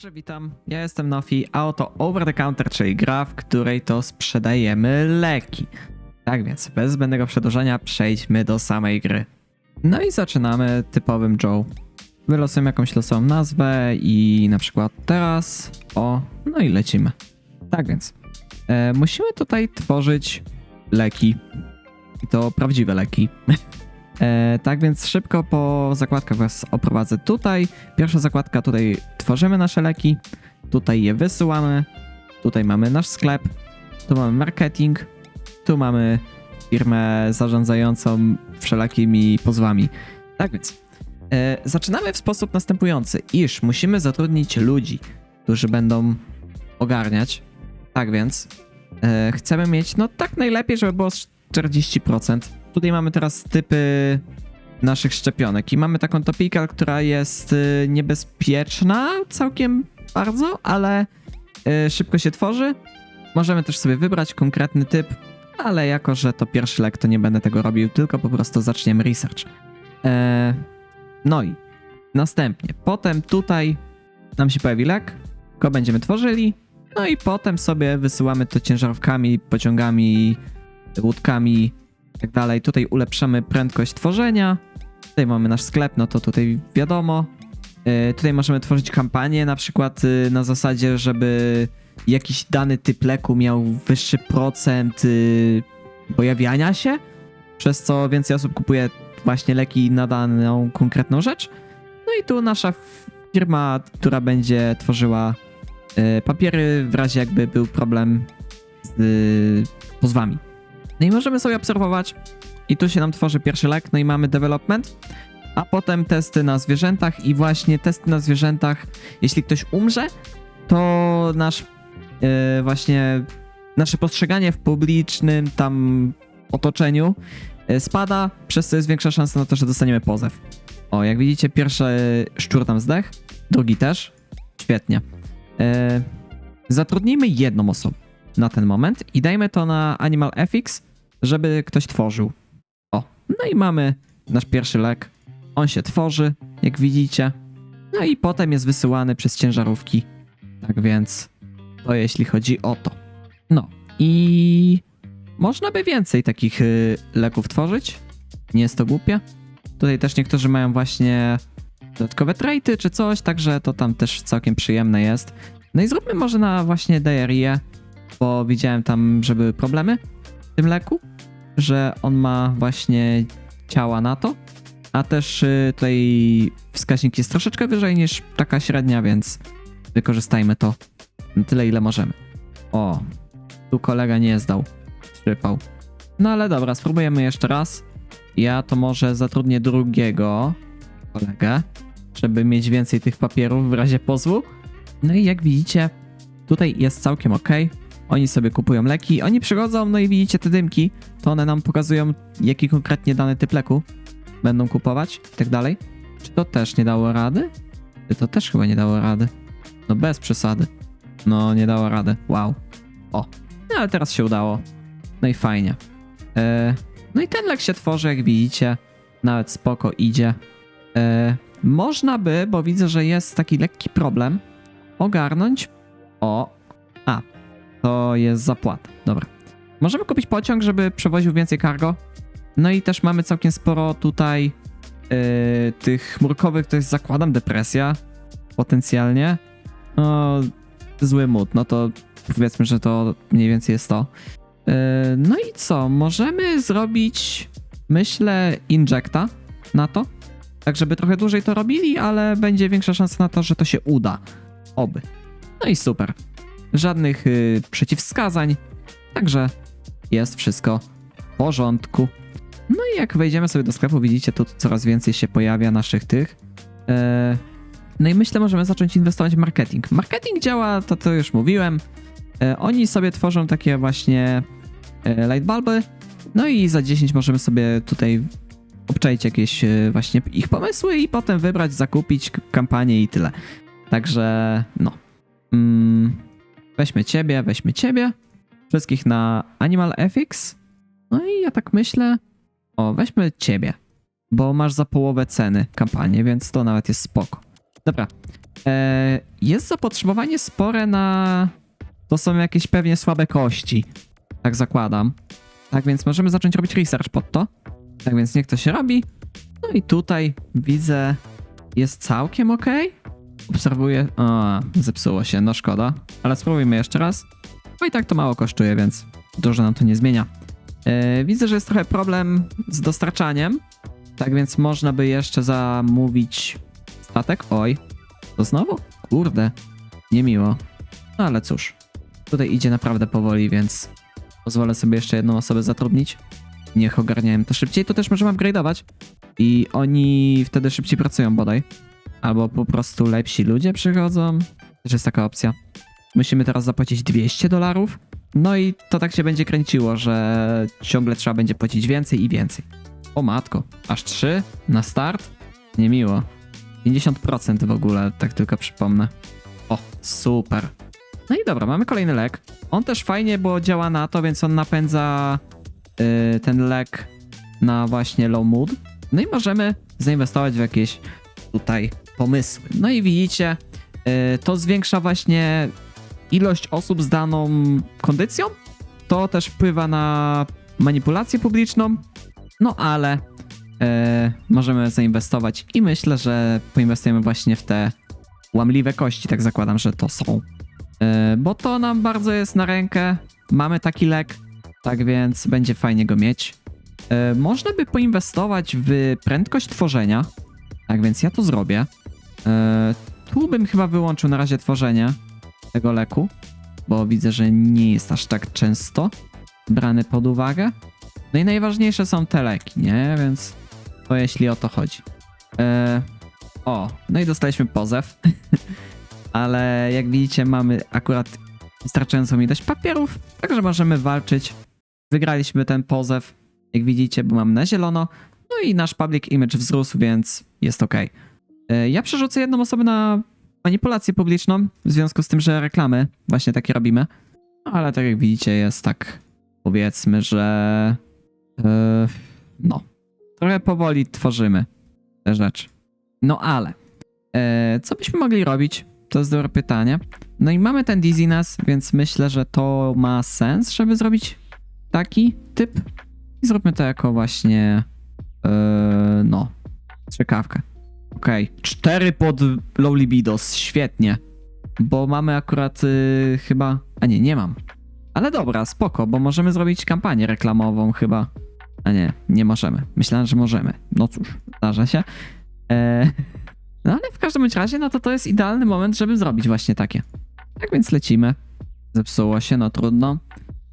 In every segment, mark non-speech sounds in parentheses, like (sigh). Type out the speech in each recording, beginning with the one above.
Także witam, ja jestem Nofi, a oto Over the Counter, czyli gra, w której to sprzedajemy leki. Tak więc, bez zbędnego przedłużania, przejdźmy do samej gry. No i zaczynamy typowym Joe. Wylosujemy jakąś losową nazwę i na przykład teraz, o, no i lecimy. Tak więc, e, musimy tutaj tworzyć leki. I to prawdziwe leki. (laughs) E, tak więc szybko po zakładkach was oprowadzę tutaj. Pierwsza zakładka, tutaj tworzymy nasze leki, tutaj je wysyłamy, tutaj mamy nasz sklep, tu mamy marketing, tu mamy firmę zarządzającą wszelakimi pozwami. Tak więc e, zaczynamy w sposób następujący, iż musimy zatrudnić ludzi, którzy będą ogarniać. Tak więc e, chcemy mieć, no tak najlepiej, żeby było z 40%. Tutaj mamy teraz typy naszych szczepionek i mamy taką topical, która jest y, niebezpieczna całkiem bardzo, ale y, szybko się tworzy. Możemy też sobie wybrać konkretny typ, ale jako, że to pierwszy lek, to nie będę tego robił, tylko po prostu zaczniemy research. E, no i następnie, potem tutaj nam się pojawi lek, go będziemy tworzyli, no i potem sobie wysyłamy to ciężarówkami, pociągami, łódkami tak dalej. Tutaj ulepszamy prędkość tworzenia. Tutaj mamy nasz sklep, no to tutaj wiadomo. Yy, Tutaj możemy tworzyć kampanię, na przykład yy, na zasadzie, żeby jakiś dany typ leku miał wyższy procent yy, pojawiania się, przez co więcej osób kupuje właśnie leki na daną konkretną rzecz. No i tu nasza firma, która będzie tworzyła yy, papiery w razie jakby był problem z pozwami. No i możemy sobie obserwować. I tu się nam tworzy pierwszy lek, no i mamy development, a potem testy na zwierzętach i właśnie testy na zwierzętach, jeśli ktoś umrze, to nasz yy, właśnie nasze postrzeganie w publicznym tam otoczeniu yy, spada, przez co jest większa szansa na to, że dostaniemy pozew. O, jak widzicie, pierwszy szczur tam zdech, drugi też. Świetnie. Yy, zatrudnijmy jedną osobę na ten moment i dajmy to na Animal FX, żeby ktoś tworzył. O, no i mamy nasz pierwszy lek. On się tworzy, jak widzicie. No i potem jest wysyłany przez ciężarówki. Tak więc to jeśli chodzi o to. No i można by więcej takich y, leków tworzyć. Nie jest to głupie. Tutaj też niektórzy mają właśnie dodatkowe traity czy coś, także to tam też całkiem przyjemne jest. No i zróbmy może na właśnie diarrhea, bo widziałem tam, że były problemy w tym leku, że on ma właśnie ciała na to, a też y, tutaj wskaźnik jest troszeczkę wyżej niż taka średnia, więc wykorzystajmy to tyle, ile możemy. O, tu kolega nie zdał, przypał. No ale dobra, spróbujemy jeszcze raz. Ja to może zatrudnię drugiego kolegę, żeby mieć więcej tych papierów w razie pozwu. No i jak widzicie, tutaj jest całkiem ok. Oni sobie kupują leki, oni przychodzą, no i widzicie te dymki, to one nam pokazują, jaki konkretnie dany typ leku będą kupować i tak dalej. Czy to też nie dało rady? Czy to też chyba nie dało rady? No bez przesady. No nie dało rady. Wow. O. No ale teraz się udało. No i fajnie. E, no i ten lek się tworzy, jak widzicie. Nawet spoko idzie. E, można by, bo widzę, że jest taki lekki problem, ogarnąć. O. To jest zapłata. Dobra. Możemy kupić pociąg, żeby przewoził więcej cargo. No i też mamy całkiem sporo tutaj yy, tych chmurkowych, to jest zakładam depresja potencjalnie. No, zły mód, no to powiedzmy, że to mniej więcej jest to. Yy, no i co? Możemy zrobić, myślę, injecta na to. Tak, żeby trochę dłużej to robili, ale będzie większa szansa na to, że to się uda. Oby. No i super. Żadnych yy, przeciwwskazań. Także jest wszystko w porządku. No i jak wejdziemy sobie do sklepu, widzicie, tu coraz więcej się pojawia naszych tych. E, no i myślę, możemy zacząć inwestować w marketing. Marketing działa, to to już mówiłem. E, Oni sobie tworzą takie właśnie e, lightbulby. No i za 10 możemy sobie tutaj obczaić jakieś właśnie ich pomysły i potem wybrać, zakupić kampanię i tyle. Także no. Mm, weźmy ciebie, weźmy ciebie. Wszystkich na Animal FX. No i ja tak myślę, o, weźmy ciebie, bo masz za połowę ceny kampanię, więc to nawet jest spoko. Dobra, E, jest zapotrzebowanie spore na... To są jakieś pewnie słabe kości. Tak zakładam. Tak więc możemy zacząć robić research pod to. Tak więc niech to się robi. No i tutaj widzę, jest całkiem ok. Obserwuję. O, zepsuło się, no szkoda. Ale spróbujmy jeszcze raz. No i tak to mało kosztuje, więc dużo nam to nie zmienia. E, widzę, że jest trochę problem z dostarczaniem. Tak więc można by jeszcze zamówić statek. Oj, to znowu? Kurde, niemiło. No ale cóż, tutaj idzie naprawdę powoli, więc pozwolę sobie jeszcze jedną osobę zatrudnić. Niech ogarniają to szybciej. To też możemy upgrade'ować i oni wtedy szybciej pracują bodaj. Albo po prostu lepsi ludzie przychodzą. Też jest taka opcja. Musimy teraz zapłacić 200 dolarów. No i to tak się będzie kręciło, że ciągle trzeba będzie płacić więcej i więcej. O matko, aż 3 na start? Niemiło. 50% w ogóle, tak tylko przypomnę. O, super. No i dobra, mamy kolejny lek. On też fajnie, bo działa na to, więc on napędza yy, ten lek na właśnie low mood. No i możemy zainwestować w jakieś tutaj pomysły. No i widzicie, yy, to zwiększa właśnie ilość osób z daną kondycją. To też wpływa na manipulację publiczną. No ale e, możemy zainwestować i myślę, że poinwestujemy właśnie w te łamliwe kości, tak zakładam, że to są. E, bo to nam bardzo jest na rękę. Mamy taki lek, tak więc będzie fajnie go mieć. E, można by poinwestować w prędkość tworzenia, tak więc ja to zrobię. E, tu bym chyba wyłączył na razie tworzenie tego leku, bo widzę, że nie jest aż tak często brany pod uwagę. No i najważniejsze są te leki, nie? Więc to jeśli o to chodzi. E, o, no i dostaliśmy pozew. (laughs) Ale jak widzicie, mamy akurat wystarczającą ilość papierów, także możemy walczyć. Wygraliśmy ten pozew, jak widzicie, bo mam na zielono. No i nasz public image wzrósł, więc jest ok. E, ja przerzucę jedną osobę na manipulację publiczną, w związku z tym, że reklamy właśnie takie robimy. No, ale tak jak widzicie, jest tak, powiedzmy, że Yy, no, trochę powoli tworzymy te rzeczy. No ale, e, co byśmy mogli robić? To jest dobre pytanie. No i mamy ten dizziness, więc myślę, że to ma sens, żeby zrobić taki typ. I zróbmy to jako właśnie, e, no, ciekawkę. Okej, okay. cztery pod low libidos, świetnie. Bo mamy akurat y, chyba, a nie, nie mam. Ale dobra, spoko, bo możemy zrobić kampanię reklamową chyba. A nie, nie możemy. Myślałem, że możemy. No cóż, zdarza się. Eee, (laughs) no ale w każdym razie, no to to jest idealny moment, żeby zrobić właśnie takie. Tak więc lecimy. Zepsuło się, no trudno.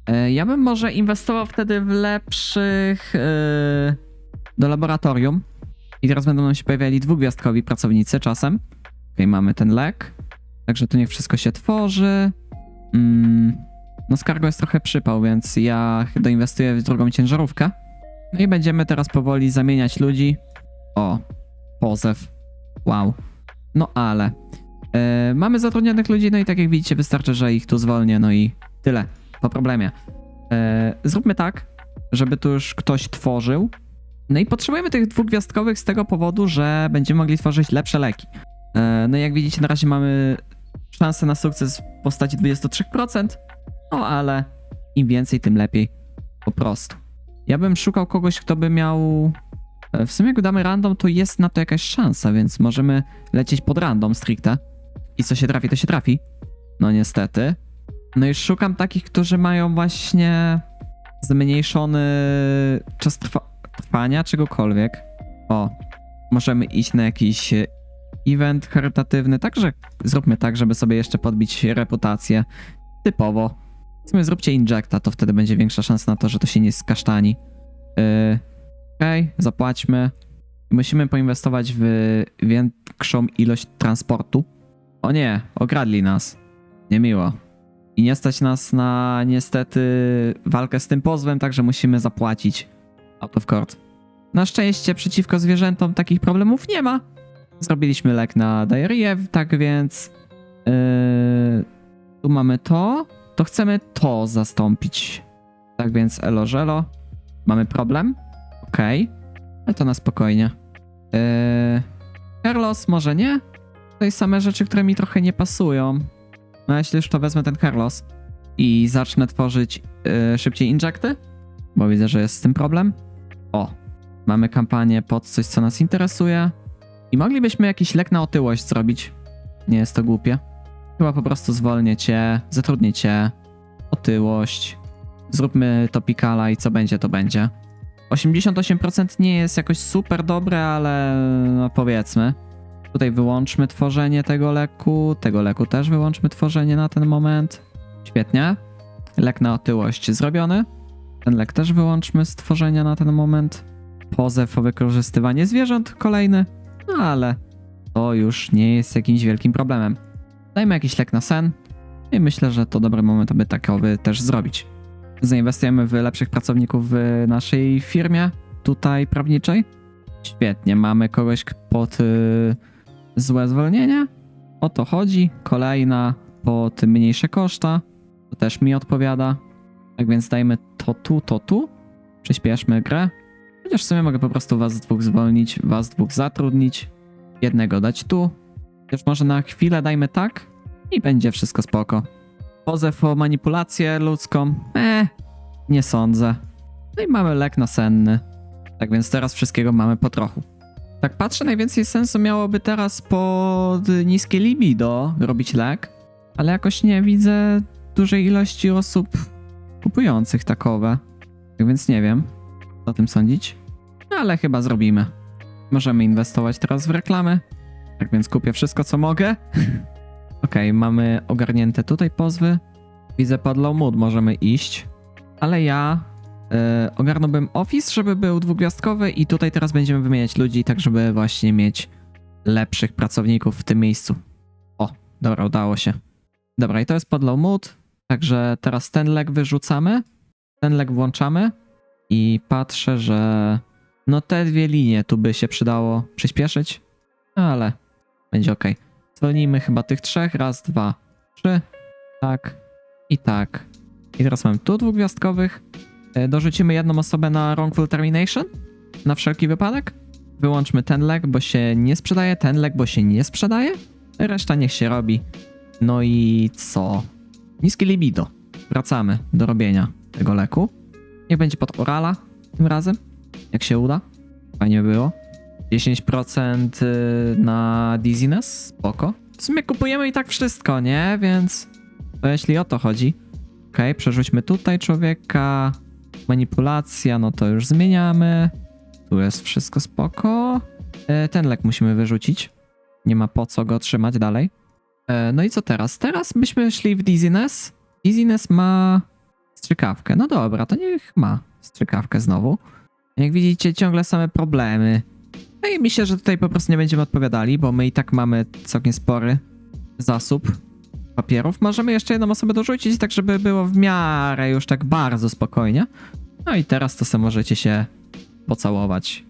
Eee, ja bym może inwestował wtedy w lepszych eee, do laboratorium. I teraz będą nam się pojawiali dwugwiazdkowi pracownicy czasem. Okej, mamy ten lek. Także tu niech wszystko się tworzy. Mm, no z cargo jest trochę przypał, więc ja doinwestuję w drugą ciężarówkę. No i będziemy teraz powoli zamieniać ludzi. O, pozew. Wow. No ale. E, mamy zatrudnionych ludzi, no i tak jak widzicie, wystarczy, że ich tu zwolnię, no i tyle. Po problemie. E, zróbmy tak, żeby tu już ktoś tworzył. No i potrzebujemy tych dwugwiazdkowych z tego powodu, że będziemy mogli tworzyć lepsze leki. E, no i jak widzicie, na razie mamy szansę na sukces w postaci 23%. No ale im więcej, tym lepiej. Po prostu. Ja bym szukał kogoś, kto by miał. e, W sumie jak damy random, to jest na to jakaś szansa, więc możemy lecieć pod random stricte. I co się trafi, to się trafi. No niestety. No i szukam takich, którzy mają właśnie zmniejszony czas trwa trwania czegokolwiek. O, możemy iść na jakiś e, event charytatywny, także zróbmy tak, żeby sobie jeszcze podbić reputację. Typowo. W sumie zróbcie injecta, to wtedy będzie większa szansa na to, że to się nie skasztani. Yy, Okej, okay, zapłaćmy. Musimy poinwestować w większą ilość transportu. O nie, okradli nas. Niemiło. I nie stać nas na niestety walkę z tym pozwem, także musimy zapłacić out of court. Na szczęście przeciwko zwierzętom takich problemów nie ma. Zrobiliśmy lek na diarrhea, tak więc yy, tu mamy to to chcemy to zastąpić. Tak więc elo żelo. Mamy problem? Okej. Okay. Ale to na spokojnie. Eee, Carlos może nie? Tutaj same rzeczy, które mi trochę nie pasują. No jeśli już to wezmę ten Carlos i zacznę tworzyć yy, szybciej injekty, bo widzę, że jest z tym problem. O, mamy kampanię pod coś, co nas interesuje. I moglibyśmy jakiś lek na otyłość zrobić. Nie jest to głupie. Chyba po prostu zwolnię cię, zatrudnię cię, otyłość. Zróbmy topikala i co będzie, to będzie. 88% nie jest jakoś super dobre, ale no powiedzmy. Tutaj wyłączmy tworzenie tego leku, tego leku też wyłączmy tworzenie na ten moment. Świetnie. Lek na otyłość zrobiony. Ten lek też wyłączmy z tworzenia na ten moment. Pozew o wykorzystywanie zwierząt kolejny, no ale to już nie jest jakimś wielkim problemem. Dajmy jakiś lek na sen i myślę, że to dobry moment, aby takowy też zrobić. Zainwestujemy w lepszych pracowników w naszej firmie, tutaj prawniczej. Świetnie, mamy kogoś pod y, złe zwolnienie. O to chodzi. Kolejna pod mniejsze koszta. To też mi odpowiada. Tak więc dajmy to tu, to tu. Przyspieszmy grę. Chociaż w sumie mogę po prostu was dwóch zwolnić, was dwóch zatrudnić. Jednego dać tu. Też może na chwilę dajmy tak i będzie wszystko spoko. Pozew o manipulację ludzką? Eh, nie sądzę. No i mamy lek nasenny. Tak więc teraz wszystkiego mamy po trochu. Tak patrzę, najwięcej sensu miałoby teraz pod niskie libido robić lek, ale jakoś nie widzę dużej ilości osób kupujących takowe. Tak więc nie wiem, co o tym sądzić. Ale chyba zrobimy. Możemy inwestować teraz w reklamy. Tak więc kupię wszystko, co mogę. (laughs) Okej, mamy ogarnięte tutaj pozwy. Widzę pod low mood, możemy iść. Ale ja e, ogarnąłbym office, żeby był dwugwiazdkowy i tutaj teraz będziemy wymieniać ludzi, tak żeby właśnie mieć lepszych pracowników w tym miejscu. O, dobra, udało się. Dobra, i to jest pod low mood, także teraz ten lek wyrzucamy, ten lek włączamy i patrzę, że no te dwie linie tu by się przydało przyspieszyć, ale będzie ok. Zwolnijmy chyba tych trzech, raz, dwa, trzy, tak i tak. I teraz mamy tu dwugwiazdkowych. E, Dorzucimy jedną osobę na Wrongful Termination, na wszelki wypadek. Wyłączmy ten lek, bo się nie sprzedaje, ten lek, bo się nie sprzedaje. Reszta niech się robi. No i co? Niskie libido. Wracamy do robienia tego leku. Niech będzie pod orala tym razem, jak się uda. Fajnie by było. 10% y, na dizziness, spoko. W sumie kupujemy i tak wszystko, nie? Więc to jeśli o to chodzi. Okej, przerzućmy tutaj człowieka. Manipulacja, no to już zmieniamy. Tu jest wszystko spoko. E, Ten lek musimy wyrzucić. Nie ma po co go trzymać dalej. E, No i co teraz? Teraz byśmy szli w Dizziness. Dizziness ma strzykawkę. No dobra, to niech ma strzykawkę znowu. Jak widzicie, ciągle same problemy. No i myślę, że tutaj po prostu nie będziemy odpowiadali, bo my i tak mamy całkiem spory zasób papierów. Możemy jeszcze jedną osobę dorzucić, tak żeby było w miarę już tak bardzo spokojnie. No i teraz to sobie możecie się pocałować.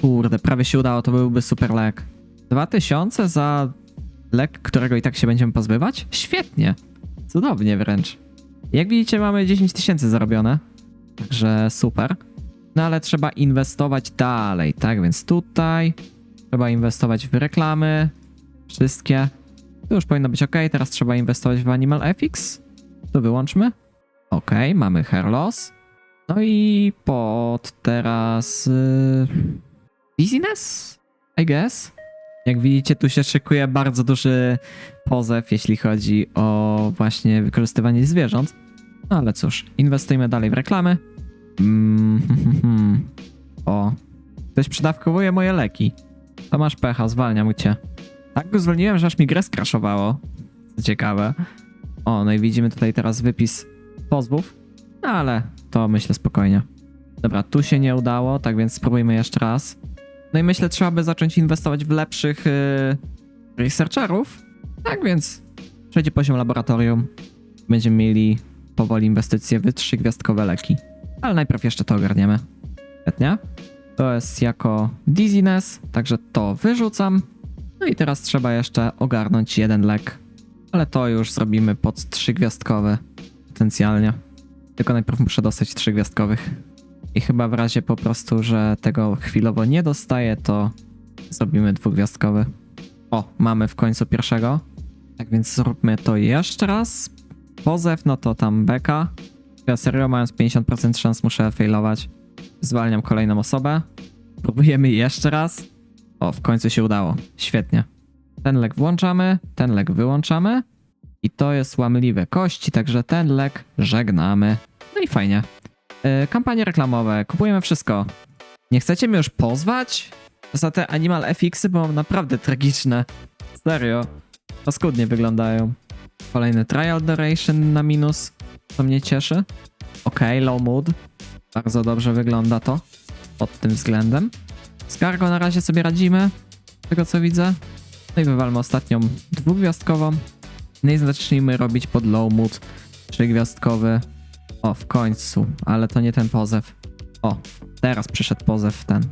Kurde, prawie się udało, to byłby super lek. 2000 za lek, którego i tak się będziemy pozbywać? Świetnie. Cudownie wręcz. Jak widzicie, mamy 10 tysięcy zarobione. Także super. No ale trzeba inwestować dalej, tak? Więc tutaj trzeba inwestować w reklamy. Wszystkie. Tu już powinno być ok. Teraz trzeba inwestować w Animal FX. To wyłączmy. Ok, mamy hair loss. No i pod teraz. Yy, business? I guess. Jak widzicie, tu się szykuje bardzo duży pozew, jeśli chodzi o właśnie wykorzystywanie zwierząt. No ale cóż, inwestujmy dalej w reklamy. Mm. (laughs) O, ktoś przydawkowuje moje leki. To masz pecha, zwalniam cię. Tak go zwolniłem, że aż mi grę skraszowało. Co ciekawe. O, no i widzimy tutaj teraz wypis pozwów. No ale to myślę spokojnie. Dobra, tu się nie udało, tak więc spróbujmy jeszcze raz. No i myślę, trzeba by zacząć inwestować w lepszych yy, researcherów. Tak więc przejdzie poziom laboratorium. Będziemy mieli powoli inwestycje w trzygwiazdkowe leki. Ale najpierw jeszcze to ogarniemy. Świetnie. To jest jako dizziness, także to wyrzucam. No i teraz trzeba jeszcze ogarnąć jeden lek. Ale to już zrobimy pod trzygwiazdkowy potencjalnie. Tylko najpierw muszę dostać trzygwiazdkowych. I chyba w razie po prostu, że tego chwilowo nie dostaję, to zrobimy dwugwiazdkowy. O, mamy w końcu pierwszego. Tak więc zróbmy to jeszcze raz. Pozew, no to tam beka. Ja serio mając 50% szans muszę failować. Zwalniam kolejną osobę. Próbujemy jeszcze raz. O, w końcu się udało. Świetnie. Ten lek włączamy, ten lek wyłączamy. I to jest łamliwe kości, także ten lek żegnamy. No i fajnie. Yy, kampanie reklamowe, kupujemy wszystko. Nie chcecie mnie już pozwać? Za te Animal FX-y, bo naprawdę tragiczne. Serio. Paskudnie wyglądają. Kolejny trial duration na minus. To mnie cieszy. Okej, low mood. Bardzo dobrze wygląda to. Pod tym względem. Z cargo na razie sobie radzimy. Z tego co widzę. No i wywalmy ostatnią dwugwiazdkową. No i zacznijmy robić pod low mood trzygwiazdkowy. O, w końcu. Ale to nie ten pozew. O, teraz przyszedł pozew ten.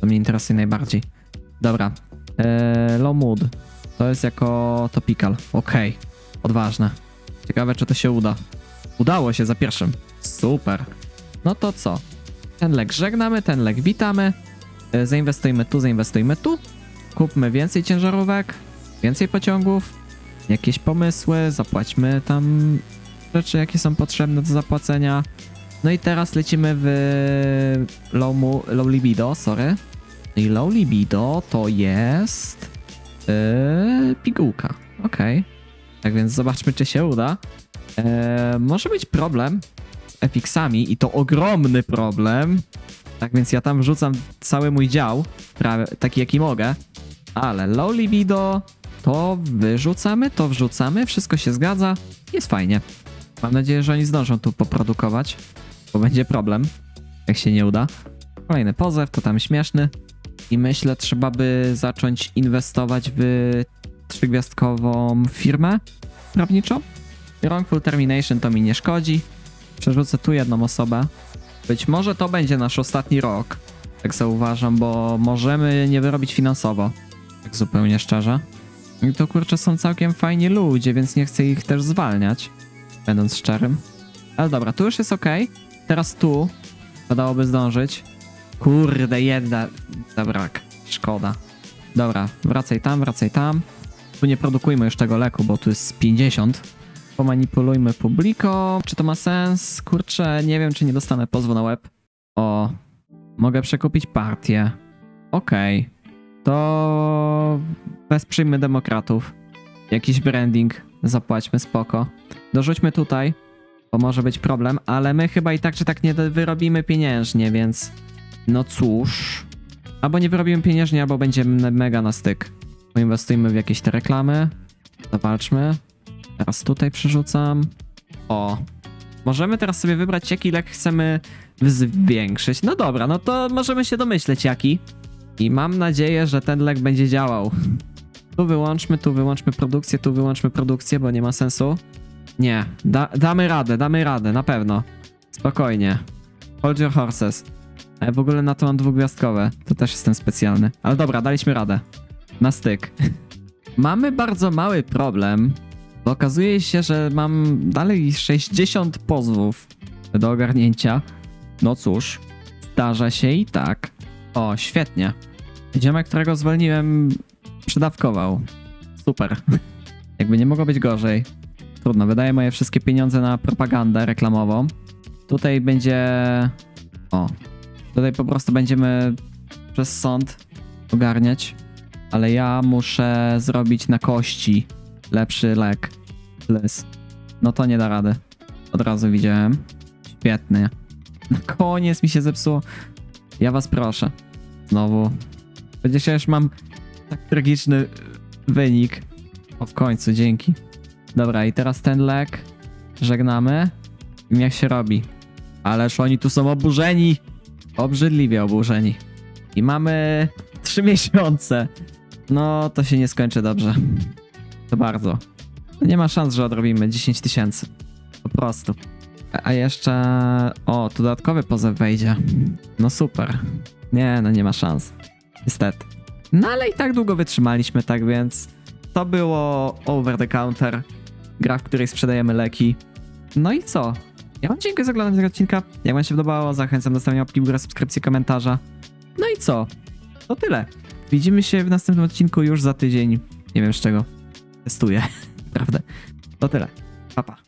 To mnie interesuje najbardziej. Dobra. Eee, low mood. To jest jako topical. Okej. Odważne. Ciekawe, czy to się uda. Udało się za pierwszym. Super. No to co? Ten lek żegnamy, ten lek witamy. E, Zainwestujmy tu, zainwestujmy tu. Kupmy więcej ciężarówek, więcej pociągów, jakieś pomysły, zapłaćmy tam rzeczy, jakie są potrzebne do zapłacenia. No i teraz lecimy w low, mu, low libido, sorry. I low libido to jest yy, pigułka. Okej. Tak więc zobaczmy, czy się uda. Eee, może być problem z FX-ami i to ogromny problem. Tak więc ja tam wrzucam cały mój dział, prawie taki jaki mogę. Ale low libido to wyrzucamy, to wrzucamy, wszystko się zgadza, jest fajnie. Mam nadzieję, że oni zdążą tu poprodukować, bo będzie problem, jak się nie uda. Kolejny pozew, to tam śmieszny. I myślę, trzeba by zacząć inwestować w trzygwiazdkową firmę prawniczą. Wrongful Termination to mi nie szkodzi. Przerzucę tu jedną osobę. Być może to będzie nasz ostatni rok, tak zauważam, bo możemy nie wyrobić finansowo. Tak zupełnie szczerze. I to kurczę są całkiem fajni ludzie, więc nie chcę ich też zwalniać, będąc szczerym. Ale dobra, tu już jest ok. Teraz tu wydałoby zdążyć. Kurde, jedna zabrak. Szkoda. Dobra, wracaj tam, wracaj tam. Tu nie produkujmy już tego leku, bo tu jest 50. Pomanipulujmy publiko. Czy to ma sens? Kurczę, nie wiem, czy nie dostanę pozwu na web. O, mogę przekupić partię. Okej. To wesprzyjmy demokratów. Jakiś branding zapłaćmy, spoko. Dorzućmy tutaj, bo może być problem, ale my chyba i tak czy tak nie wyrobimy pieniężnie, więc no cóż. Albo nie wyrobimy pieniężnie, albo będziemy mega na styk. Poinwestujmy w jakieś te reklamy. Zawalczmy. Teraz tutaj przerzucam. O. Możemy teraz sobie wybrać, jaki lek chcemy zwiększyć. No dobra, no to możemy się domyśleć, jaki. I mam nadzieję, że ten lek będzie działał. Tu wyłączmy, tu wyłączmy produkcję, tu wyłączmy produkcję, bo nie ma sensu. Nie, da, damy radę, damy radę, na pewno. Spokojnie. Hold your horses. Ja w ogóle na to mam dwugwiazdkowe. To też jestem specjalny. Ale dobra, daliśmy radę. Na styk. (laughs) Mamy bardzo mały problem, bo okazuje się, że mam dalej 60 pozwów do ogarnięcia. No cóż, zdarza się i tak. O, świetnie. Ziomek, którego zwolniłem, przydawkował. Super. (laughs) Jakby nie mogło być gorzej. Trudno, wydaję moje wszystkie pieniądze na propagandę reklamową. Tutaj będzie... O. Tutaj po prostu będziemy przez sąd ogarniać. Ale ja muszę zrobić na kości lepszy lek. Les. No to nie da rady. Od razu widziałem. Świetnie. (laughs) Na koniec mi się zepsuło. Ja was proszę. Znowu. Przecież ja już mam tak tragiczny wynik. O, w końcu, dzięki. Dobra, i teraz ten lek. Żegnamy. Jak się robi. Ależ oni tu są oburzeni. Obrzydliwie oburzeni. I mamy trzy (laughs) miesiące. No, to się nie skończy dobrze. To bardzo. Nie ma szans, że odrobimy 10 tysięcy. Po prostu. A jeszcze. O, tu dodatkowy pozew wejdzie. No super. Nie, no nie ma szans. Niestety. No ale i tak długo wytrzymaliśmy, tak więc. To było Over the Counter. Gra, w której sprzedajemy leki. No i co? Ja wam dziękuję za oglądanie tego odcinka. Jak wam się podobało, zachęcam do stawienia łapki w górę, subskrypcji, komentarza. No i co? To tyle. Widzimy się w następnym odcinku już za tydzień. Nie wiem z czego. Testuję. (laughs) Prawda. To tyle. Pa, pa.